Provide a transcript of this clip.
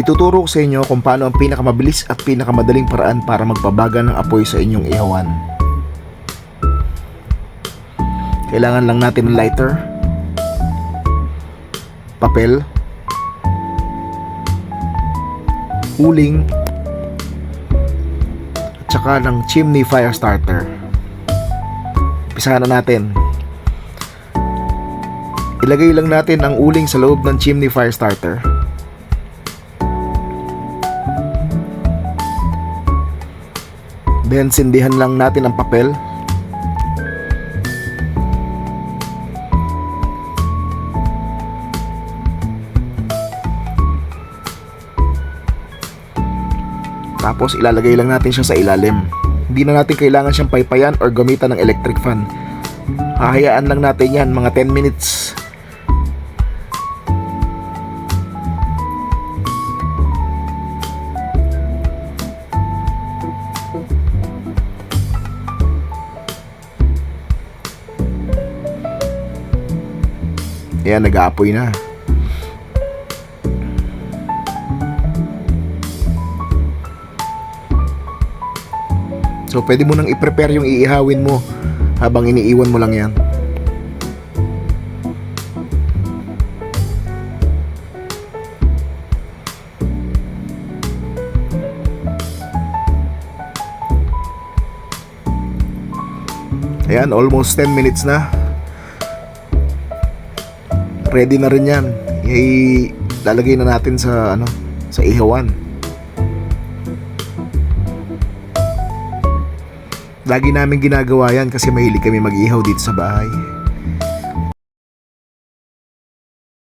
Ituturo ko sa inyo kung paano ang pinakamabilis at pinakamadaling paraan para magpabaga ng apoy sa inyong ihawan. Kailangan lang natin ng lighter, papel, uling, at saka ng chimney fire starter. Umpisahan na natin. Ilagay lang natin ang uling sa loob ng chimney fire starter. Then sindihan lang natin ang papel. Tapos ilalagay lang natin siya sa ilalim. Hindi na natin kailangan siyang paypayan or gamitan ng electric fan. Hahayaan lang natin yan mga 10 minutes. Ayan, nag-aapoy na. So, pwede mo nang i-prepare yung iihawin mo habang iniiwan mo lang yan. Ayan, almost 10 minutes na. Ready na rin yan. I- lalagay na natin sa ano, sa ihawan. Lagi namin ginagawa yan kasi mahilig kami mag-ihaw dito sa bahay.